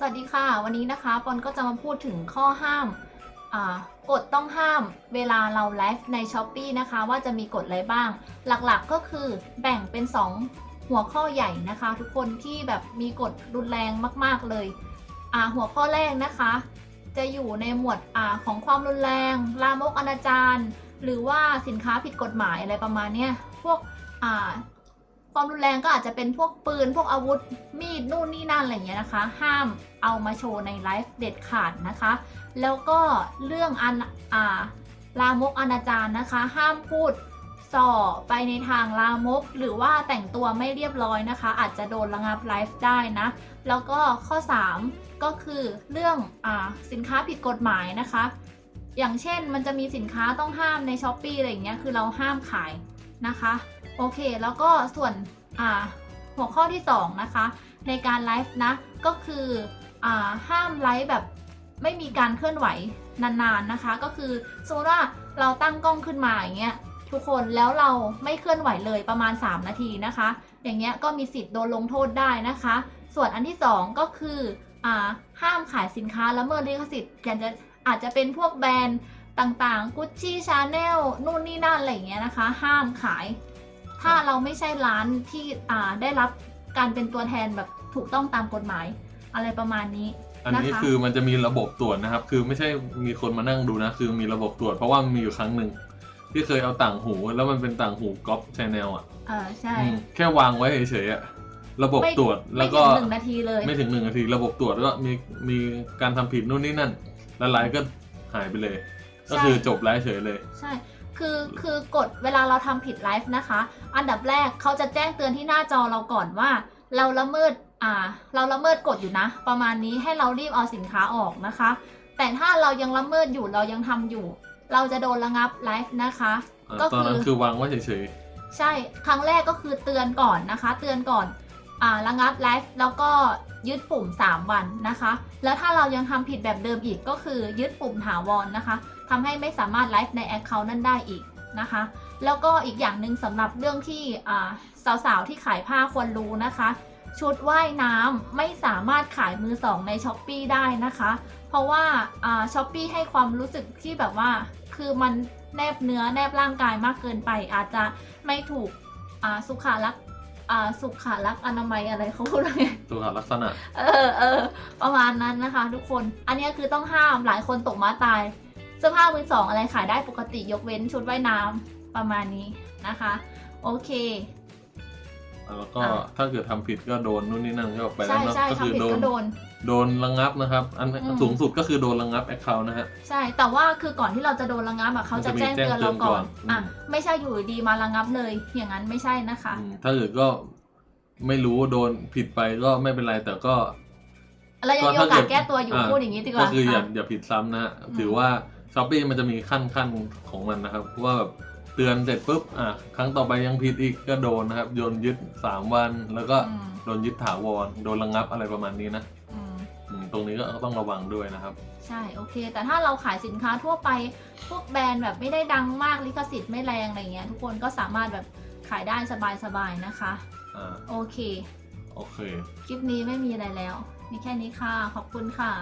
สวัสดีค่ะ วันนี้นะคะปอนก็จะมาพูดถึงข้อห้ามกฎต้องห้ามเวลาเราไลฟ์ใน s h อ p e e นะคะ ว่าจะมีกฎอะไรบ้าง หลักๆก็คือแบ่งเป็น 2 หัวข้อใหญ่นะคะ ทุกคนที่แบบมีกฎรุนแรงมาก ๆเลย หัวข้อแรกนะคะ จะอยู่ในหมวดอของความรุนแรง ลามกอนาจารหรือว่าสินค้าผิดกฎหมายอะไรประมาณเนี้ยพวก ความรุนแรงก็อาจจะเป็นพวกปืน พวกอาวุธมีดนู่นนี่นั่นอะไรอย่างเงี้ยนะคะ ห้ามเอามาโชว์ในไลฟ์เด็ดขาดนะคะ แล้วก็เรื่องอันอ่าลามกอนาจารนะคะ ห้ามพูดส่อไปในทางลามก หรือว่าแต่งตัวไม่เรียบร้อยนะคะ อาจจะโดนระงับไลฟ์ได้นะ แล้วก็ข้อ 3 ก็คือเรื่องอสินค้าผิดกฎหมายนะคะ อย่างเช่นมันจะมีสินค้าต้องห้ามในช้อปปีอะไรอย่างเงี้ยคือเราห้ามขายนะคะ โอเค แล้วก็ส่วนหัวข้อที่ 2 นะคะ ในการไลฟ์นะ ก็คืออห้ามไลฟ์แบบไม่มีการเคลื่อนไหวนานๆนะคะ ก็คือสมมติว่าเราตั้งกล้องขึ้นมาอย่างเงี้ยทุกคนแล้วเราไม่เคลื่อนไหวเลยประมาณ 3 นาทีนะคะ อย่างเงี้ยก็มีสิทธิ์โดนลงโทษได้นะคะ ส่วนอันที่ 2 ก็คืออห้ามขายสินค้าละเมิดลิขสิทธิ์อาจจะอาจจะเป็นพวกแบรนด์ต่างๆ Gucci Chanel นู่นนี่นั่นอะไรอย่างเงี้ยนะคะ ห้ามขาย ถ้าเราไม่ใช่ร้านที่อ่าได้รับการเป็นตัวแทนแบบถูกต้องตามกฎหมาย อะไรประมาณนี้ อันนี้นะคะคือมันจะมีระบบตรวจนะครับ คือไม่ใช่มีคนมานั่งดูนะ คือมีระบบตรวจ เพราะว่ามันมีอยู่ครั้งหนึ่งที่เคยเอาต่างหูแล้วมันเป็นต่างหูก๊อปชแนลอะเออใช่ อืมแค่วางไว้เฉยๆอะระบบไม่ตรวจแล้วก็ไม่ถึงหนึ่งนาทีเลย ไม่ถึงหนึ่งนาทีระบบตรวจก็มีมีการทำผิดนู่นนี่นั่น แล้วไลฟ์ก็หายไปเลย ก็คือจบไลฟ์เฉยเลย ใช่ คือคือกดเวลาเราทำผิดไลฟ์นะคะ อันดับแรกเขาจะแจ้งเตือนที่หน้าจอเราก่อนว่า เราละเมิดอ่า เราละเมิดกฎอยู่นะ ประมาณนี้ให้เรารีบเอาสินค้าออกนะคะ แต่ถ้าเรายังละเมิดอยู่เรายังทำอยู่ เราจะโดนระงับไลฟ์นะคะอ่าก็ตอนคืนั้นอคือวางไว้เฉยใช่ครั้งแรกก็คือเตือนก่อนนะคะ เตือนก่อนอ่า ระงับไลฟ์แล้วก็ยึดปุ่ม 3 วันนะคะ แล้วถ้าเรายังทำผิดแบบเดิมอีกก็คือยึดปุ่มถาวรนะคะทำให้ไม่สามารถไลฟ์ในแอคเคาท์นั้นได้อีกนะคะ แล้วก็อีกอย่างหนึ่งสำหรับเรื่องที่สาวๆที่ขายผ้าควรรู้นะคะ ชุดว่ายน้ำไม่สามารถขายมือสองในช้อปปีได้นะคะ เพราะว่าช้อปปีให้ความรู้สึกที่แบบว่า คือมันแนบเนื้อแนบร่างกายมากเกินไป อาจจะไม่ถูกสุขารักษณ์ อ่าสุขารักษณ์อนามัยอะไรเขาพูดว่าไงๆตัวลักษณะ เออเออประมาณนั้นนะคะ ทุกคน อันนี้คือต้องห้ามหลายคนตกม้าตาย เสื้อผ้ามือสองอะไรขายได้ปกติยกเว้นชุดว่ายน้ำประมาณนี้นะคะ โอเค แล้วก็อ่า ถ้าเกิดทำผิดก็โดนนู่นนี่นั่นก็ไปแล้ใช่วเนอะใช่ก็ทำคือผิดโดนก็โดน โดนระงับนะครับ อันอืม สูงสุดก็คือโดนระงับแอคเคาท์นะฮะ ใช่ แต่ว่าคือก่อนที่เราจะโดนระงับอะเขาจะมันจะมีแจ้งเตือนเราก่อนแจ้งเตือนก่อน อะไม่ใช่อยู่ดีมาระงับเลย อย่างนั้นไม่ใช่นะคะ อืมถ้าเกิดก็ไม่รู้โดนผิดไปก็ไม่เป็นไรแต่ก็ เรายังมีโอกาสแก้ตัวอยู่อ่าพูดอย่างนี้ดีกก็ว่าคืออย่าอะ อย่าผิดซ้ำนะฮะอืม ถือว่าช้อปปี้มันจะมีขั้นขั้นของมันนะครับว่าแบบเตือนเสร็จปุ๊บอะครั้งต่อไปยังผิดอีกก็โดนนะครับโดนยึดสามวันแล้วก็อืม โดนยึดถาวรโดนระงับอะไรประมาณนี้นะอืม อืมตรงนี้ก็ต้องระวังด้วยนะครับ ใช่โอเค แต่ถ้าเราขายสินค้าทั่วไปพวกแบรนด์แบบไม่ได้ดังมากลิขสิทธิ์ไม่แรงอะไรเงี้ยทุกคนก็สามารถแบบขายได้สบายๆนะคะ อ่าโอเค โอเค คลิปนี้ไม่มีอะไรแล้ว มีแค่นี้ค่ะ ขอบคุณค่ะ